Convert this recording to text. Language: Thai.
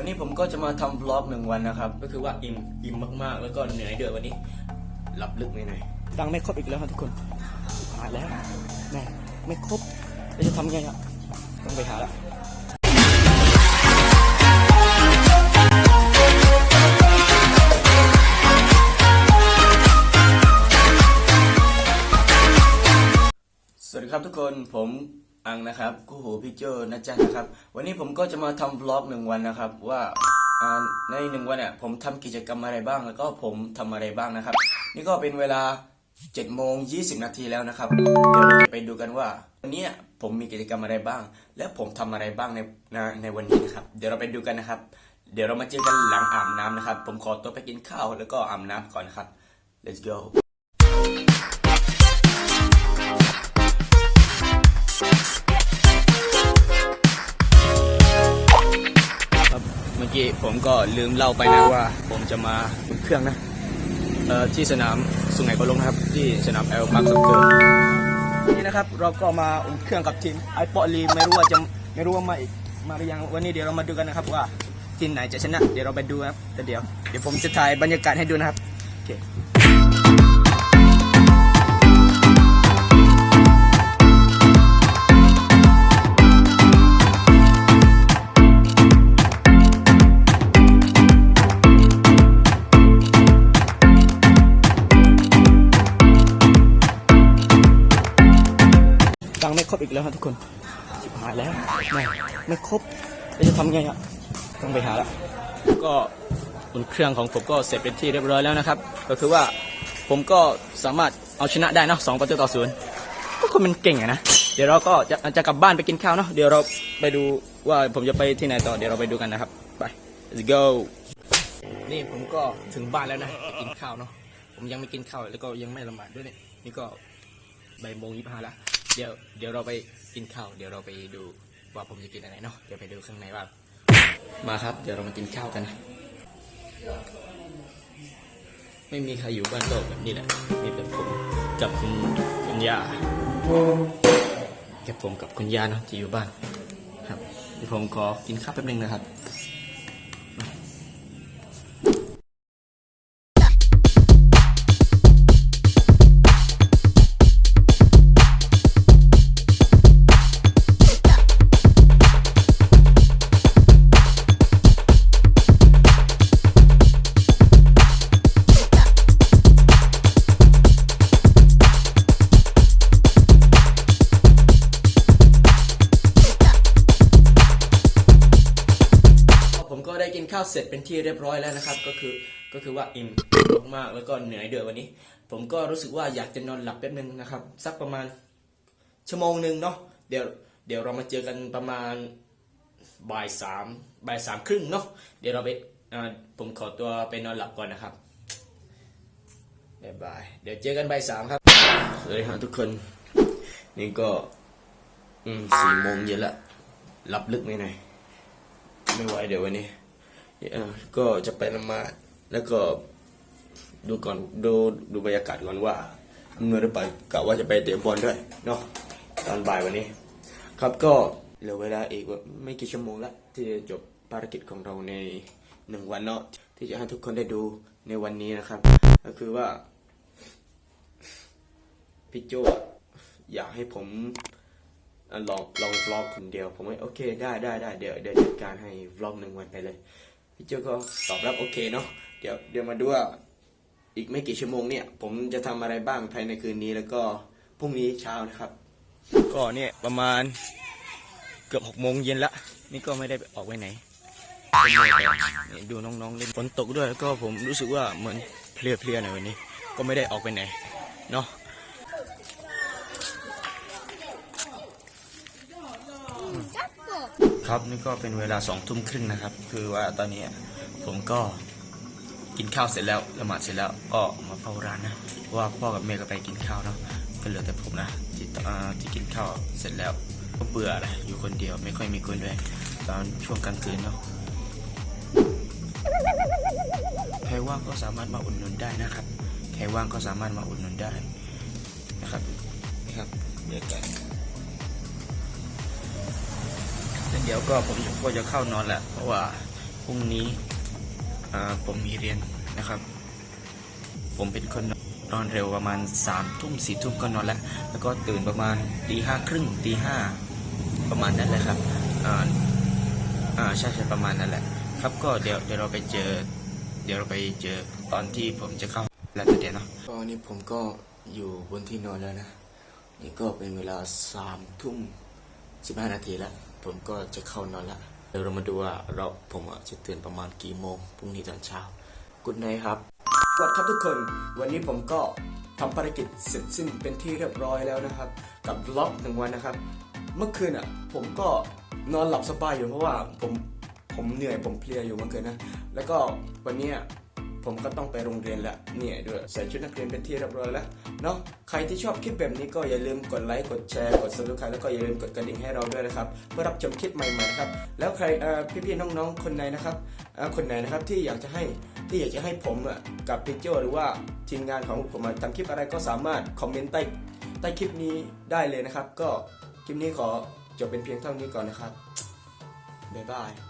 วันนี้ผมก็จะมาทำบล็อกหนึ่งวันนะครับ ก็คือว่าอิ่มอิ่มมากๆ แล้วก็เหนื่อยด้วยวันนี้หลับลึกไปหน่อยตังค์ไม่ครบอีกแล้วครับทุกคนหายแล้วแม่ไม่ครบแล้วจะทำไงอะต้องไปหาละสวัสดีครับทุกคนผม อังนะครับกูหูพี่โจนะจ๊ะนะครับ วันนี้ผมก็จะมาทำบล็อกหนึ่งวันนะครับว่าในหนึ่งวันเนี่ยผมทำกิจกรรมอะไรบ้างแล้วก็ผมทำอะไรบ้างนะครับ นี่ก็เป็นเวลา7โมง20นาทีแล้วนะครับ เดี๋ยวเราจะไปดูกันว่าวันนี้ผมมีกิจกรรมอะไรบ้าง และผมทำอะไรบ้างในในในวันนี้นะครับ เดี๋ยวเราไปดูกันนะครับ เดี๋ยวเรามาเจอกันหลังอาบน้ำนะครับ ผมขอตัวไปกินข้าวแล้วก็อาบน้ำก่อนนะครับ let's go อกี้ผมก็ลืมเล่าไปนะว่า ผมจะมาอุ่นเครื่องนะเอ่อที่สนามสุไหงโกลกนะครับ ที่สนามแอลพาร์คซ็อกเกอร์นี่นะครับ เราก็มาอุ่นเครื่องกับทีมไอปอลีไม่รู้ว่าจะไม่รู้ว่ามาอีกมาหรือยังวันนี้เดี๋ยวเรามาดูกันนะครับว่าทีมไหนจะชนะ เดี๋ยวเราไปดูครับแต่เดี๋ยวเดี๋ยวผมจะถ่ายบรรยากาศให้ดูนะครับโอเค ครบอีกแล้วครับทุกคนชิบหายแล้วไม่ไม่ครบแล้วจะทำไงอะต้องไปหาละก็อุ่นเครื่องของผมก็เสร็จเป็นที่เรียบร้อยแล้วนะครับ ก็คือว่าผมก็สามารถเอาชนะได้เนะสองประตูต่อศูนย์ก็คนมันเก่งอะนะเดี๋ยวเราก็จะจะกลับบ้านไปกินข้าวเนาะเดี๋ยวเราไปดูว่าผมจะไปที่ไหนต่อเดี๋ยวเราไปดูกันนะครับไป let's go นี่ผมก็ถึงบ้านแล้วนะไปกินข้าวเนาะผมยังไม่กินข้าวแล้วก็ยังไม่ละหมาดด้วยเนี่ยนี่ก็บ่ายโมงยี่สิบห้าแล้ว เดี๋ยวเดี๋ยวเราไปกินข้าว เดี๋ยวเราไปดูว่าผมจะกินอะไรเนาะ เดี๋ยวไปดูข้างในว่า มาครับ เดี๋ยวเรามากินข้าวกันนะ ไม่มีใครอยู่บ้านโลกแบบนี้แหละ มีแต่ผมกับคุณคุณย่าแค่ผมกับคุณย่าเนาะที่อยู่บ้าน ครับเดี๋ยวผมขอกินข้าวแป๊บนึงนะครับ ก็ได้กินข้าวเสร็จเป็นที่เรียบร้อยแล้วนะครับ ก็คือก็คือว่าอิ่มมากๆแล้วก็เหนื่อยเด้วยวันนี้ ผมก็รู้สึกว่าอยากจะนอนหลับแป๊บนึงนะครับ สักประมาณชั่วโมงหนึ่งเนาะเดี๋ยวเดี๋ยวเรามาเจอกันประมาณบ่ายสามบ่ายสามครึ่งเนาะเดี๋ยวเราไปอ่าผมขอตัวไปนอนหลับก่อนนะครับบ๊ายบายเดี๋ยวเจอกันบ่ายสามครับสวัสดีครับทุกคน นี่ก็สี่โมงเย็นละหลับลึกไหมหนไม่ไหวเดี๋ยววันนี้ ก็จะไปละหมาดแล้วก็ดูก่อนดูดูบรรยากาศก่อนว่าเมื่อหรือเปล่ากะว่าจะไปเตะบอลด้วยเนาะตอนบ่ายวันนี้ ครับก็เหลือเวลาอีกว่าไม่กี่ชั่วโมงละที่จะจบภารกิจของเราในหนึ่งวันเนาะที่จะให้ทุกคนได้ดูในวันนี้นะครับ ก็คือว่าพี่โจอยากให้ผมลองลองวล็อกคนเดียว ผมว่าโอเคได้ได้ได้เดี๋ยวเดี๋ยวจัดการให้วล็อกหนึ่งวันไปเลย พี่เจ้าก็ตอบรับโอเคเนาะเดี๋ยวเดี๋ยวมาดูว่าอีกไม่กี่ชั่วโมงเนี่ย ผมจะทำอะไรบ้างภายในคืนนี้แล้วก็พรุ่งนี้เช้านะครับ ก็เนี่ยประมาณเกือบหกโมงเย็นละนี่ก็ไม่ได้ออกไปไหนดูน้องๆเล่นฝนตกด้วยแล้วก็ผมรู้สึกว่าเหมือนเพลียๆหน่อยวันนี้ ก็ไม่ได้ออกไปไหนเนาะ ครับนี่ก็เป็นเวลาสองทุ่มครึ่งนะครับ คือว่าตอนนี้ผมก็กินข้าวเสร็จแล้วละหมาดเสร็จแล้วก็มาเฝ้าร้านนะว่าพ่อกับแม่ก็ไปกินข้าวเนาะก็เหลือแต่ผมนะที่อ่าที่กินข้าวเสร็จแล้วก็เบื่อแหละอยู่คนเดียวไม่ค่อยมีคนด้วยตอนช่วงกลางคืนเนาะใครว่างก็สามารถมาอุดหนุนได้นะครับใครว่างก็สามารถมาอุดหนุนได้นะครับนี่ครับบรรยากา ดี๋ยวก็ผมก็จะเข้านอนแหละ เพราะว่าผรุ่งนี้ผมมีเรียนนะครับ ผมเป็นคนนอนเร็วประมาณสามทุ่มสี่ทุ่มก็นอนแล้ว แล้วก็ตื่นประมาณตีห้าครึ่งตีห้าประมาณนั้นแหละครับอ่าอ่าใช่ใช่ประมาณนั้นแหละ ครับก็เดี๋ยวเดี๋ยวเราไปเจอ เดี๋ยวเราไปเจอตอนที่ผมจะเข้าแล้วเดี๋ยวเนาะก็นี่ผมก็อยู่บนที่นอนแล้วนะ นี่ก็เป็นเวลาสามทุ่มสิบห้านาทีแล้ว ผมก็จะเข้านอนละเดี๋ยวเรามาดูว่าเราผมอะจะตื่นประมาณกี่โมงพรุ่งนี้ตอนเช้ากุดไนครับสวัสดีครับทุกคน วันนี้ผมก็ทำภารกิจเสร็จสิ้นเป็นที่เรียบร้อยแล้วนะครับ กับบล็อกหนึ่งวันนะครับ เมื่อคืนอะผมก็นอนหลับสบายอยู่เพราะว่าผมผมเหนื่อยผมเพลียอยู่เมื่อคืนนะ แล้วก็วันนี้ ผมก็ต้องไปโรงเรียนล้วเนี่ยด้วยใส่ชุดนักเรียนเป็นที่เรียบร้อยแล้วเนาะใครที่ชอบคลิปแบบนี้ก็อย่าลืมกดไลค์กดแชร์กด subscribe แล้วก็อย่าลืมกดกระดิ่งให้เราด้วยนะครับเพื่อรับชมคลิปใหม่ๆนะครับแล้วใครพี่ๆน้องๆคนไหนนะครับคนไหนนะครับที่อยากจะให้ที่อยากจะให้ผมกับพี่โจหรือว่าทีมงานของผมมาทำคลิปอะไรก็สามารถคอมเมนต์ใต้ใต้คลิปนี้ได้เลยนะครับ ก็คลิปนี้ขอจบเป็นเพียงเท่านี้ก่อนนะครับบ๊ายบาย